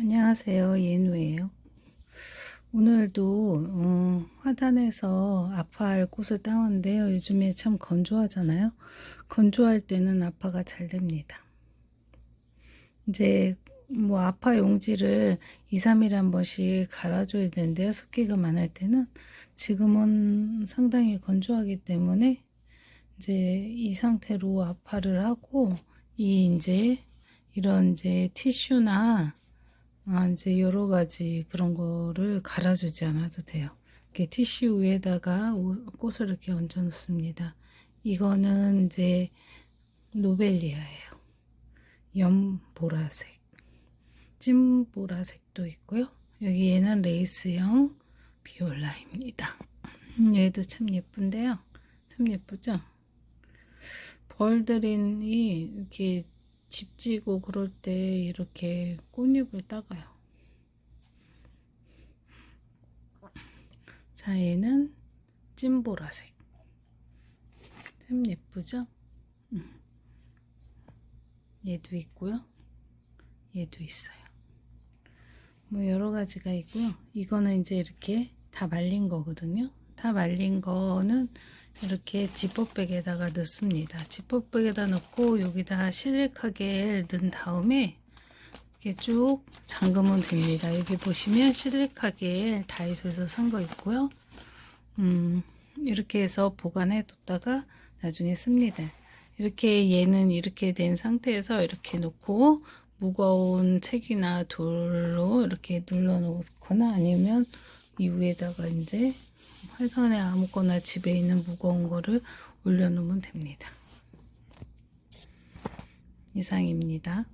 안녕하세요. 예누예요. 오늘도 어, 화단에서 아파할 꽃을 따왔는데요. 요즘에 참 건조하잖아요. 건조할 때는 아파가 잘 됩니다. 이제 뭐 아파 용지를 2, 3일에 한 번씩 갈아줘야 되는데요. 습기가 많을 때는 지금은 상당히 건조하기 때문에 이제 이 상태로 아파를 하고 이 이제 이런 이제 티슈나 아, 이제 여러 가지 그런 거를 갈아주지 않아도 돼요. 이렇게 티슈 위에다가 오- 꽃을 이렇게 얹어 놓습니다. 이거는 이제 노벨리아예요. 염 보라색, 찐 보라색도 있고요. 여기 얘는 레이스형 비올라입니다. 음, 얘도 참 예쁜데요. 참 예쁘죠? 벌들이 이렇게 집 지고 그럴 때 이렇게 꽃잎을 따가요. 자, 얘는 찐보라색. 참 예쁘죠? 음. 얘도 있고요. 얘도 있어요. 뭐 여러 가지가 있고요. 이거는 이제 이렇게 다 말린 거거든요. 다 말린 거는 이렇게 지퍼백에다가 넣습니다. 지퍼백에다 넣고 여기다 실리카게 넣은 다음에 이렇게 쭉 잠그면 됩니다. 여기 보시면 실리카게 다이소에서 산 거 있고요. 음, 이렇게 해서 보관해 뒀다가 나중에 씁니다. 이렇게 얘는 이렇게 된 상태에서 이렇게 놓고 무거운 책이나 돌로 이렇게 눌러 놓거나 아니면 이 위에다가 이제 화상에 아무거나 집에 있는 무거운 거를 올려놓으면 됩니다. 이상입니다.